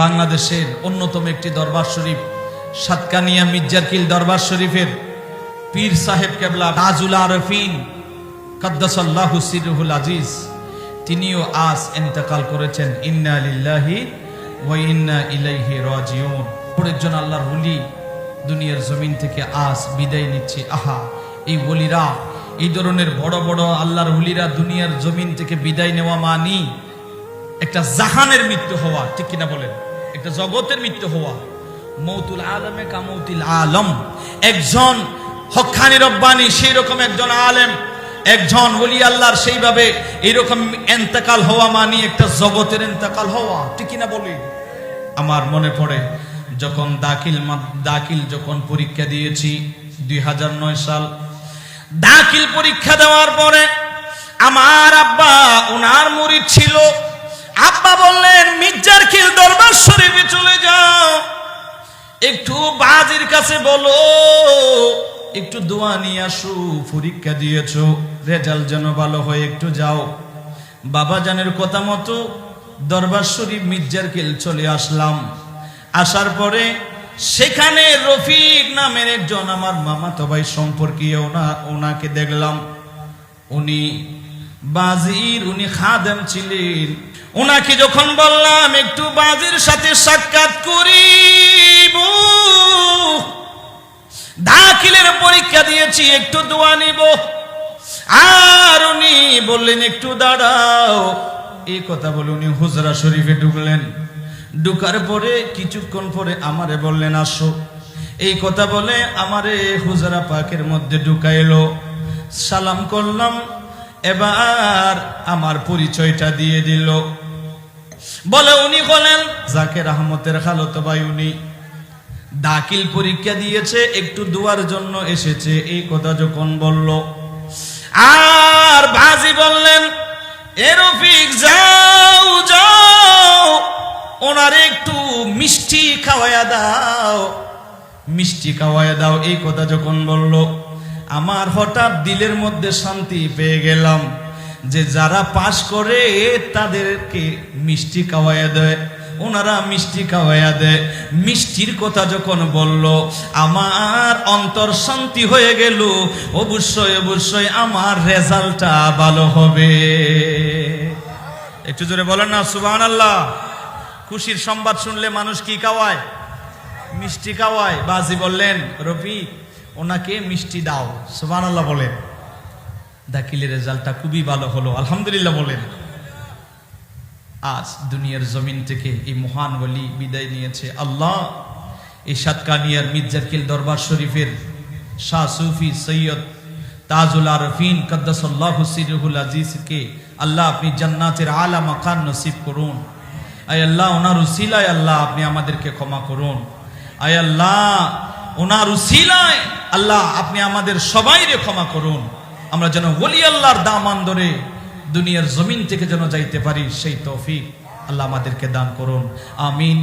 বাংলাদেশের অন্যতম একটি দরবার শরীফ, সাতকানিয়া মির্জারকিল দরবার শরীফের পীর সাহেব কেবলা তাজুল আরফিন কদ্দাসাল্লাহু সিরুহুল আজিজ। তিনিও আজ ইন্তেকাল করেছেন, ইন্না লিল্লাহি ওয়া ইন্না ইলাইহি রাজিউন। একজন আল্লাহর ওলি দুনিয়ার জমিন থেকে আজ বিদায় নিচ্ছে। আহা, এই ওলিরা, এই ধরনের বড় বড় আল্লাহর ওলিরা দুনিয়ার জমিন থেকে বিদায় নেওয়া মানি একটা জাহানের মৃত্যু হওয়া, ঠিক কিনা বলেন? একটা জগতের মৃত্যু হওয়া। মৌতুল আলমে কামৌতিল আলম। একজন হকানি রব্বানি সেই রকম একজন আলেম। একজন ওলি আল্লাহর সেইভাবে এইরকম এন্তেকাল হওয়া মানি একটা জগতের এন্তেকাল হওয়া। ঠিক কিনা বলি? আমার মনে পড়ে, যখন দাখিল দাখিল যখন পরীক্ষা দিয়েছি দুই হাজার নয় সাল, দাখিল পরীক্ষা দেওয়ার পরে আমার আব্বা ওনার মুরিদ ছিল। আব্বা বললেন, মির্জার খিল দরবার একটু বাজির কাছে বলো। একটু দোয়া নিয়ে আসো, পরীক্ষা দিয়েছ, রেজাল্ট যেন ভালো হয়, একটু যাও। বাবা জানের কথা মতো দরবার শরীফ মির্জার কিল চলে আসলাম। আসার পরে সেখানে রফিক নামের একজন আমার মামাতো ভাই সম্পর্কীয় ওনা, ওনাকে দেখলাম। উনি বাজির, উনি খাদেম ছিলেন। ওনাকে যখন বললাম, একটু বাজির সাথে সাক্ষাৎ করিব পরীক্ষা একটু দোয়া নিব। আর উনি বললেন, একটু দাঁড়াও। এই কথা বলে উনি হুজরা শরীফে ঢুকলেন। ঢুকার পরে, কিছুক্ষণ পরে আমারে বললেন, আসো। এই কথা বলে আমারে হুজরা পাকের মধ্যে ঢুকাইলো। সালাম করলাম। এবার আমার পরিচয়টা দিয়ে দিল। বলে উনি বলেন, জাকের আহমদের খালত ভাই উনি। দাখিল পরীক্ষা দিয়েছে, একটু দুয়ার জন্য এসেছে। এই কথা যখন বলল, আর বাজি বললেন, এ রফিক, যাও যাও, ওনার একটু মিষ্টি খাওয়াইয়া দাও। মিষ্টি খাওয়াইয়া দাও, এই কথা যখন বলল, আমার হঠাৎ দিলের মধ্যে শান্তি পেয়ে গেলাম যে যারা পাশ করে তাদেরকে মিষ্টি খাওয়াইয়া দেয়। ওনারা মিষ্টি খাওয়াইয়া দেয়। মিষ্টির কথা যখন বলল, আমার অন্তর শান্তি হয়ে গেল, অবশ্যই অবশ্যই আমার রেজাল্টটা ভালো হবে। একটু জোরে বলেন না সুবাহ আল্লাহ খুশির সংবাদ শুনলে মানুষ কি খাওয়ায়? মিষ্টি খাওয়ায়। বাজি বললেন রবি ওনাকে মিষ্টি দাও। সুবাহ আল্লাহ বলেন। দাখিলের রেজাল্টটা খুবই ভালো হলো, আলহামদুলিল্লাহ বলেন। আজ দুনিয়ার জমিন থেকে এই মহান বলি বিদায় নিয়েছে। আল্লাহ, এই সাতকানিয়ার মির্জারকিল দরবার শরীফের শাহ সুফি সৈয়দ তাজুল আরফিন কদ্দাসল্লাহ সিরুল আজিজকে আল্লাহ আপনি জান্নাতের আলা মাকান নসিব করুন। আয় আল্লাহ, ওনার উসিলায় আল্লাহ আপনি আমাদেরকে ক্ষমা করুন। আয় আল্লাহ, ওনার উসিলায় আল্লাহ আপনি আমাদের সবাইরে ক্ষমা করুন। আমরা যেন ওলি আল্লাহর দামান ধরে দুনিয়ার জমিন থেকে যেন যাইতে পারি সেই তৌফিক আল্লাহ আমাদেরকে দান করুন। আমিন।